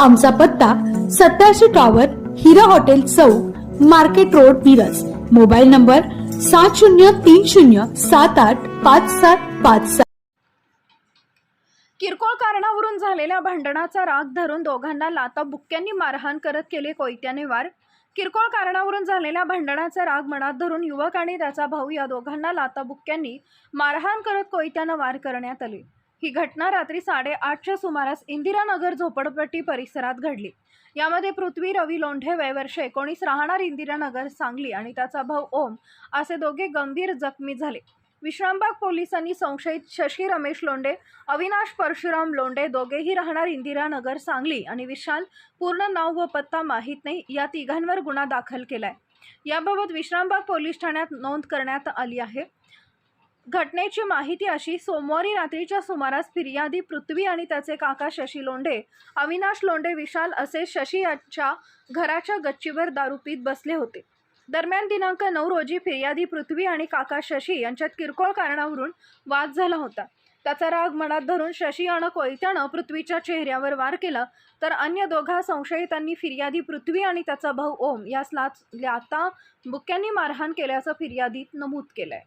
आमचा पत्ता सत्याऐंशी टॉवर हिरा हॉटेल चौक market road Miraj. Mobile number सात शून्य तीन शून्य सात आठ पाच सात पाच सात. किरकोळ कारणावरून झालेल्या भांडणाचा राग धरून दोघांना लाता बुक्क्यांनी मारहाण करत केले कोयत्याने वार. किरकोळ कारणावरून झालेल्या भांडणाचा राग मनात धरून युवक आणि त्याचा भाऊ या दोघांना लाता बुक्क्यांनी मारहाण करत कोयत्यानं वार करण्यात आले. ही घटना रात्री साडेआठच्या सुमारास इंदिरानगर झोपडपट्टी परिसरात घडली. यामध्ये पृथ्वी रवी लोंढे वयवर्ष एकोणीस राहणार इंदिरानगर सांगली आणि त्याचा भाऊ ओम असे दोघे गंभीर जखमी झाले. विश्रामबाग पोलिसांनी संशयित शशी रमेश लोंडे अविनाश परशुराम लोंडे दोघेही राहणार इंदिरानगर सांगली आणि विशाल पूर्ण नाव व पत्ता माहीत नाही या तिघांवर गुन्हा दाखल केलाय. याबाबत विश्रामबाग पोलीस ठाण्यात नोंद करण्यात आली आहे. घटनेची माहिती अशी सोमवारी रात्रीच्या सुमारास फिर्यादी पृथ्वी आणि त्याचे काका शशी लोंढे अविनाश लोंढे विशाल असे शशी यांच्या घराच्या गच्चीवर दारू पीत बसले होते. दरम्यान दिनांक नऊ रोजी फिर्यादी पृथ्वी आणि काका शशी यांच्यात किरकोळ कारणावरून वाद झाला होता. त्याचा राग मनात धरून शशी यानं कोयत्यानं पृथ्वीच्या चेहऱ्यावर वार केला तर अन्य दोघा संशयितांनी फिर्यादी पृथ्वी आणि त्याचा भाऊ ओम यास लाच लाता बुक्यांनी मारहाण केल्याचं फिर्यादीत नमूद केलंय.